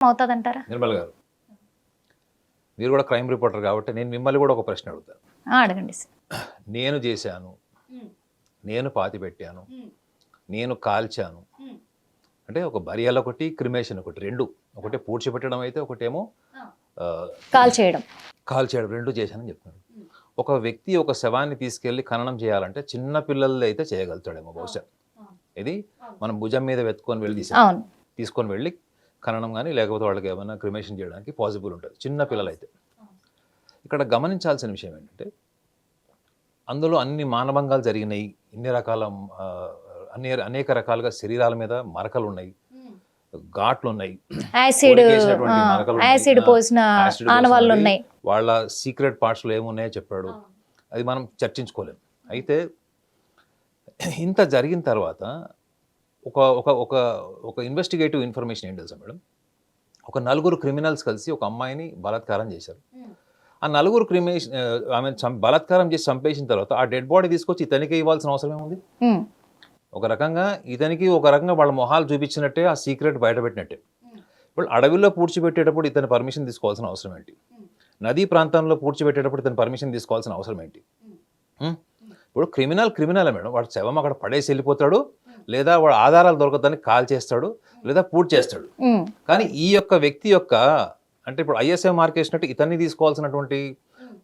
అవుతుందంటారా? నిర్మల్ గారు. మీరు కూడా క్రైమ్ రిపోర్టర్ కాబట్టి నేను మిమ్మల్ని కూడా ఒక ప్రశ్న అడుగుతాను ఆ, అడగండి సార్. నేను చేశాను. నేను పాతి పెట్టాను. నేను కాల్చాను. అంటే ఒక బరియల్ ఒకటి క్రిమేషన్ ఒకటి రెండు. ఒకటి పూడ్చిపెట్టడం అయితే ఒకటేమో ఆ, కాల్ చేయడం కాల్ చేయడం రెండు చేశానని చెప్తున్నాడు. ఒక వ్యక్తి ఒక శవాన్ని తీసుకెళ్ళి ఖననం చేయాలంటే చిన్న పిల్లలు అయితే చేయగలుగుతాడేమో బహుశా. ఇది మనం భుజం మీద వెతుకొని వెళ్ళి తీసుకొని వెళ్ళి ఖననం కానీ లేకపోతే వాళ్ళకి ఏమైనా క్రిమేషన్ చేయడానికి పాసిబుల్ ఉంటుంది. చిన్న పిల్లలు అయితే ఇక్కడ గమనించాల్సిన విషయం ఏంటంటే అందులో అన్ని మానభంగాలు జరిగినాయి. ఇన్ని రకాల అన్ని అనేక రకాలుగా శరీరాల మీద మరకలు ఉన్నాయి. ఘాట్లు ఉన్నాయి. యాసిడ్. యాసిడ్ పోసిన ఆనవాళ్ళు వాళ్ళ సీక్రెట్ పార్ట్స్లో ఏమున్నాయో చెప్పాడు. అది మనం చర్చించుకోలేం. అయితే ఇంత జరిగిన తర్వాత ఒక ఒక ఒక ఒక ఇన్వెస్టిగేటివ్ ఇన్ఫర్మేషన్ ఏంటి తెలుసా మేడం? ఒక నలుగురు క్రిమినల్స్ కలిసి ఒక అమ్మాయిని బలాత్కారం చేశారు. ఆ నలుగురు క్రిమినేషన్ ఆమె బలాత్కారం చేసి చంపేసిన తర్వాత ఆ డెడ్ బాడీ తీసుకొచ్చి ఇతనికి ఇవ్వాల్సిన అవసరం ఏముంది? ఉమ్, ఒక రకంగా ఇతనికి ఒక రకంగా వాళ్ళ మొహాలు చూపించినట్టే ఆ సీక్రెట్ బయటపెట్టినట్టే ఇప్పుడు అడవిలో పూడ్చిపెట్టేటప్పుడు ఇతని పర్మిషన్ తీసుకోవాల్సిన అవసరం ఏంటి? నదీ ప్రాంతంలో పూడ్చిపెట్టేటప్పుడు ఇతని పర్మిషన్ తీసుకోవాల్సిన అవసరం ఏంటి? ఇప్పుడు క్రిమినల్ క్రిమినల్ మేడం వాడు శవం అక్కడ పడేసి వెళ్ళిపోతాడు. లేదా వాడు ఆధారాలు దొరకదని కాల్ చేస్తాడు లేదా పూర్తి చేస్తాడు. కానీ ఈ యొక్క వ్యక్తి యొక్క అంటే ఇప్పుడు ఐఎస్ఐ మార్క్ వేసినట్టు ఇతన్ని తీసుకోవాల్సినటువంటి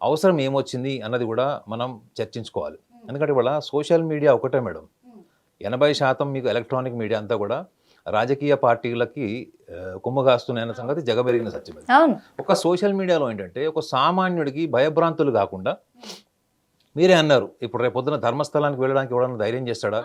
అవసరం ఏమొచ్చింది అన్నది కూడా మనం చర్చించుకోవాలి. ఎందుకంటే ఇవాళ సోషల్ మీడియా ఒకటే మేడం. ఎనభై శాతం మీకు ఎలక్ట్రానిక్ మీడియా అంతా కూడా రాజకీయ పార్టీలకి కుమ్మగాస్తున్నాయన్న సంగతి జగబెరిగిన సత్యం అది. అవును. ఒక సోషల్ మీడియాలో ఏంటంటే ఒక సామాన్యుడికి భయభ్రాంతులు కాకుండా మీరే అన్నారు ఇప్పుడు రేపు పొద్దున ధర్మస్థలానికి వెళ్ళడానికి ఎవడన్నా ధైర్యం చేస్తాడా?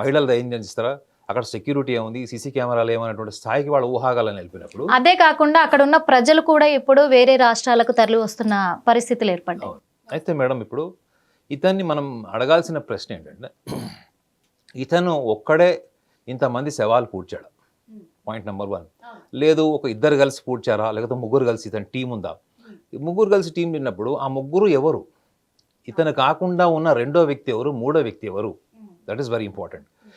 మహిళలు ధైర్యం చేస్తారా? అక్కడ సెక్యూరిటీ ఏముంది? సీసీ కెమెరాలు ఏమన్నటువంటి స్థాయికి వాళ్ళ ఊహాగాలని వెళ్ళిపోయినప్పుడు అదే కాకుండా అక్కడ ఉన్న ప్రజలు కూడా ఇప్పుడు వేరే రాష్ట్రాలకు తరలి వస్తున్న పరిస్థితులు ఏర్పడ్డాయి. అయితే మేడం ఇప్పుడు ఇతన్ని మనం అడగాల్సిన ప్రశ్న ఏంటంటే ఇతను ఒక్కడే ఇంతమంది శవాలు పూడ్చాడా? పాయింట్ నెంబర్ వన్ లేదు ఒక ఇద్దరు కలిసి పూడ్చారా? లేకపోతే ముగ్గురు కలిసి ఇతని టీం ఉందా? ముగ్గురు కలిసి టీం నిన్నప్పుడు ఆ ముగ్గురు ఎవరు? ఇతను కాకుండా ఉన్న రెండో వ్యక్తి ఎవరు? మూడో వ్యక్తి ఎవరు? That is very important